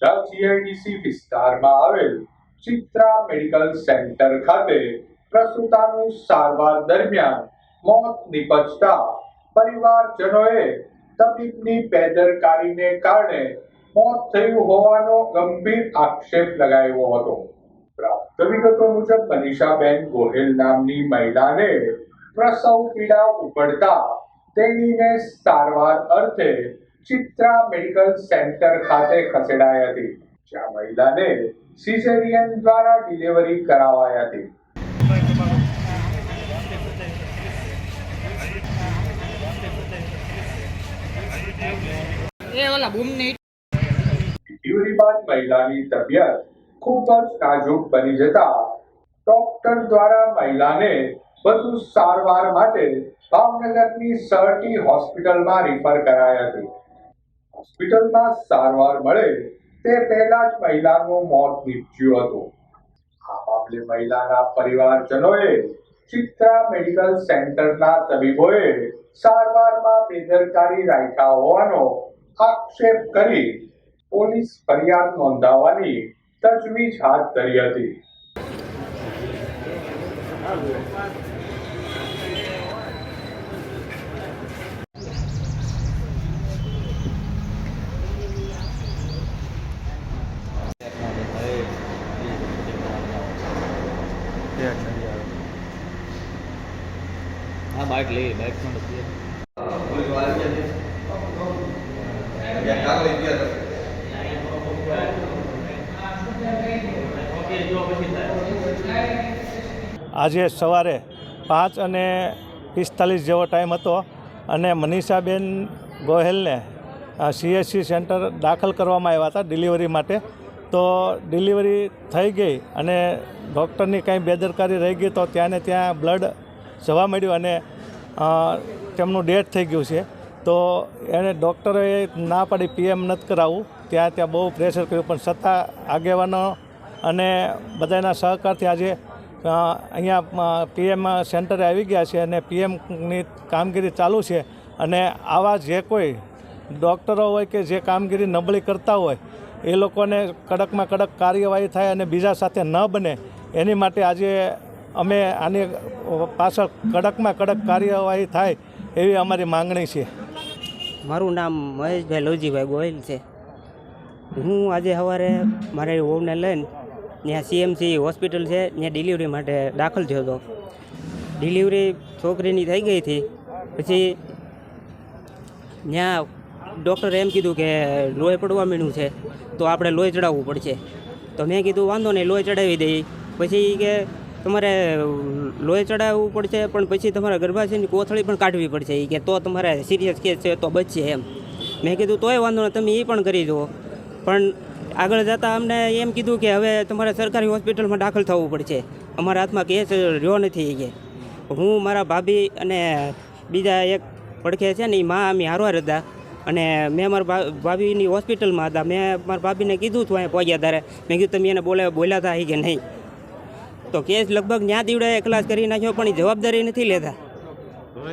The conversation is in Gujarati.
જીઆઈડીસી વિસ્તારમાં આવેલ ચિત્રા મેડિકલ સેન્ટર ખાતે પ્રસૂતાનું સારવાર દરમિયાન મોત નિપજતા પરિવારજનોએ તબીબની બેદરકારીને કારણે મોત થયું હોવાનો ગંભીર આક્ષેપ લગાવ્યો હતો. પ્રાપ્ત વિગતો મુજબ મનીષાબેન ગોહિલ નામની મહિલાને પ્રસવ પીડા ઉપડતા તેણીને સારવાર અર્થે ચિત્રા મેડિકલ સેન્ટર ખાતે ખસેડાઈ હતી જ્યાં મહિલાને સિઝેરિયન દ્વારા ડિલિવરી કરાવાઈ હતી. ડિલિવરી બાદ મહિલાની તબિયત ખૂબ જ નાજુક બની જતા ડોક્ટર દ્વારા મહિલાને વધુ સારવાર માટે ભાવનગરની સરટી હોસ્પિટલમાં રિફર કરાઈ હતી. હોસ્પિટલમાં સારવાર મળે તે પહેલા જ મહિલાનું મોત નીપજ્યું હતું. આ મામલે મહિલાના પરિવારજનોએ ચિત્રા મેડિકલ સેન્ટરના તબીબોએ સારવારમાં બેદરકારી રાખ્યા હોવાનો આક્ષેપ કરી પોલીસ ફરિયાદ નોંધાવવાની તજવીજ હાથ ધરી હતી. હા બાઇક લઈ બાઇકમાં નથી આજે સવારે પાંચ અને પિસ્તાલીસ જેવો ટાઈમ હતો અને મનીષાબેન ગોહેલને સીએસસી સેન્ટર દાખલ કરવામાં આવ્યા હતા ડિલિવરી માટે. તો ડિલિવરી થઈ ગઈ અને ડૉક્ટરની કાંઈ બેદરકારી રહી ગઈ તો ત્યાં ને ત્યાં બ્લડ જવા મળ્યું અને તેમનું ડેથ થઈ ગયું છે. તો એણે ડૉક્ટરે ના પાડી પીએમ નથી કરાવવું. ત્યાં ત્યાં બહુ પ્રેશર કર્યું, પણ છતાં આગેવાનો અને બધાના સહકારથી આજે અહીંયા પીએમ સેન્ટરે આવી ગયા છે અને પીએમની કામગીરી ચાલુ છે. અને આવા જે કોઈ ડૉક્ટરો હોય કે જે કામગીરી નબળી કરતા હોય એ લોકોને કડકમાં કડક કાર્યવાહી થાય અને બીજા સાથે ન બને, એની માટે આજે અમે આની પાછળ કડકમાં કડક કાર્યવાહી થાય એવી અમારી માંગણી છે. મારું નામ મહેશભાઈ લોજીભાઈ ગોહિલ છે. હું આજે સવારે મારી વહુને લઈને ત્યાં સીએમસી હોસ્પિટલ છે, ત્યાં ડિલિવરી માટે દાખલ થયો હતો. ડિલિવરી છોકરીની થઈ ગઈ હતી. પછી ત્યાં ડૉક્ટરે એમ કીધું કે લોહી પડવા મીણું છે, તો આપણે લોહી ચડાવવું પડશે. તો મેં કીધું, વાંધો નહીં, લોહી ચડાવી દઈએ પછી કે, તમારે લોહી ચડાવવું પડશે, પણ પછી તમારે ગર્ભાશયની કોથળી પણ કાઢવી પડશે. એ કે, તો તમારે સિરિયસ કેસ છે, તો બચશે એમ. મેં કીધું, તોય વાંધો નહીં, તમે એ પણ કરી જુઓ. પણ આગળ જતાં અમને એમ કીધું કે, હવે તમારે સરકારી હોસ્પિટલમાં દાખલ થવું પડશે. અમારા હાથમાં કેસ રહ્યો નથી. કે, હું, મારા ભાભી અને બીજા એક પડખે છે ને એ મા, અમે હારવાર હતા. અને મેં મારા ભાભીની હોસ્પિટલમાં હતા. મેં મારા ભાભીને કીધું હતું અહીંયા પહોંચ્યા ત્યારે. મેં કીધું, તમે એને બોલે બોલ્યા હતા કે નહીં? તો કેસ લગભગ ન્યા દીવડાએ ક્લાસ કરી નાખ્યો, પણ એ જવાબદારી નથી લેતા.